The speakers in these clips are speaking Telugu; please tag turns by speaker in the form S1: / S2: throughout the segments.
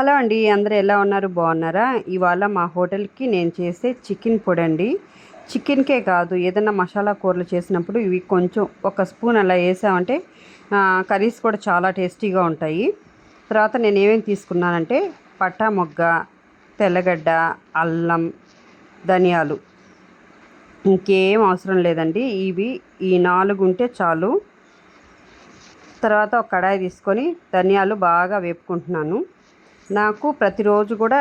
S1: హలో అండి అందరూ ఎలా ఉన్నారు? బాగున్నారా? ఇవాళ మా హోటల్కి నేను చేసే చికెన్ పొడి అండి చికెన్కే కాదు ఏదైనా మసాలా కూరలు చేసినప్పుడు ఇవి కొంచెం ఒక స్పూన్ అలా వేసామంటే కర్రీస్ కూడా చాలా టేస్టీగా ఉంటాయి. తర్వాత నేను ఏమేమి తీసుకున్నానంటే పట్టా మొగ్గ తెల్లగడ్డ అల్లం ధనియాలు. ఇంకేం అవసరం లేదండి ఇవి ఈ నాలుగు ఉంటే చాలు. తర్వాత ఒక కడాయి తీసుకొని ధనియాలు బాగా వేపుకుంటున్నాను. నాకు ప్రతిరోజు కూడా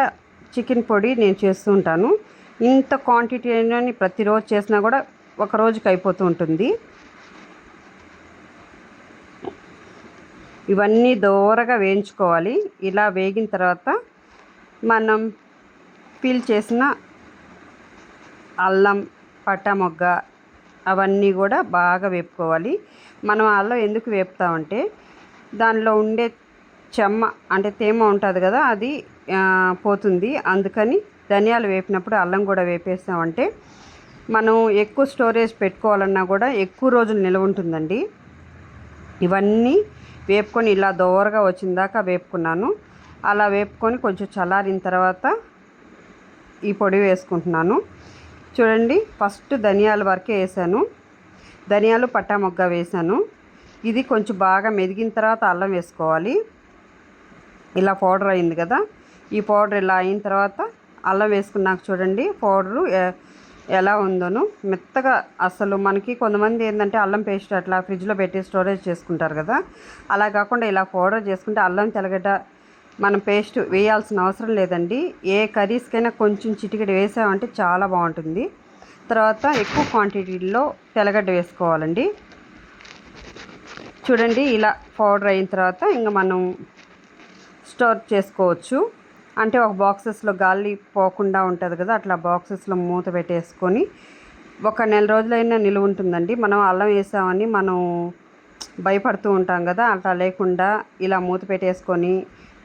S1: చికెన్ పొడి నేను చేస్తూ ఉంటాను. ఇంత క్వాంటిటీ అని ప్రతిరోజు చేసినా కూడా ఒక రోజుకి అయిపోతూ ఉంటుంది. ఇవన్నీ దూరగా వేయించుకోవాలి. ఇలా వేగిన తర్వాత మనం పీల్ చేసిన అల్లం పట్టమొగ్గ అవన్నీ కూడా బాగా వేపుకోవాలి. మనం అల్లం ఎందుకు వేపుతామంటే దానిలో ఉండే చెమ్మ అంటే తేమ ఉంటుంది కదా అది పోతుంది. అందుకని ధనియాలు వేపినప్పుడు అల్లం కూడా వేపేస్తామంటే మనం ఎక్కువ స్టోరేజ్ పెట్టుకోవాలన్నా కూడా ఎక్కువ రోజులు నిల్వ ఉంటుందండి. ఇవన్నీ వేపుకొని ఇలా దోరగా వచ్చిన దాకా వేపుకున్నాను. అలా వేపుకొని కొంచెం చల్లారిన తర్వాత ఈ పొడి వేసుకుంటున్నాను. చూడండి ఫస్ట్ ధనియాల వరకే వేసాను. ధనియాలు పట్టా మొగ్గ వేసాను. ఇది కొంచెం బాగా మెదిగిన తర్వాత అల్లం వేసుకోవాలి. ఇలా పౌడర్ అయింది కదా. ఈ పౌడర్ ఇలా అయిన తర్వాత అల్లం వేసుకున్నాక చూడండి పౌడరు ఎలా ఉందోను మెత్తగా అసలు మనకి కొంతమంది ఏంటంటే అల్లం పేస్ట్ అట్లా ఫ్రిడ్జ్లో పెట్టి స్టోరేజ్ చేసుకుంటారు కదా. అలా కాకుండా ఇలా పౌడర్ చేసుకుంటే అల్లం తెల్లగడ్డ మనం పేస్ట్ వేయాల్సిన అవసరం లేదండి. ఏ కర్రీస్కైనా కొంచెం చిటికెడు వేసామంటే చాలా బాగుంటుంది. తర్వాత ఎక్కువ క్వాంటిటీలో తెల్లగడ్డ వేసుకోవాలండి. చూడండి ఇలా పౌడర్ అయిన తర్వాత ఇంకా మనం స్టోర్ చేసుకోవచ్చు. అంటే ఒక బాక్సెస్లో గాలి పోకుండా ఉంటుంది కదా అట్లా బాక్సెస్లో మూత పెట్టేసుకొని ఒక నెల రోజులైనా నిలువ ఉంటుందండి. మనం అల్లం వేసామని మనం భయపడుతూ ఉంటాం కదా అట్లా లేకుండా ఇలా మూత పెట్టేసుకొని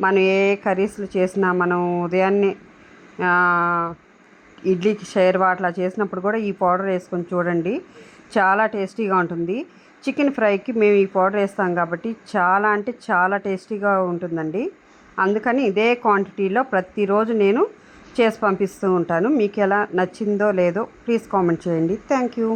S1: మనం ఏ కర్రీస్లు చేసినా మనం ఉదయాన్నే ఇడ్లీకి షేర్వా అట్లా చేసినప్పుడు కూడా ఈ పౌడర్ వేసుకొని చూడండి చాలా టేస్టీగా ఉంటుంది. చికెన్ ఫ్రైకి మేము ఈ పౌడర్ వేస్తాం కాబట్టి చాలా అంటే చాలా టేస్టీగా ఉంటుందండి. అందుకని ఇదే క్వాంటిటీలో ప్రతిరోజు నేను చేసి పంపిస్తూ ఉంటాను. మీకు ఎలా నచ్చిందో లేదో ప్లీజ్ కామెంట్ చేయండి. Thank you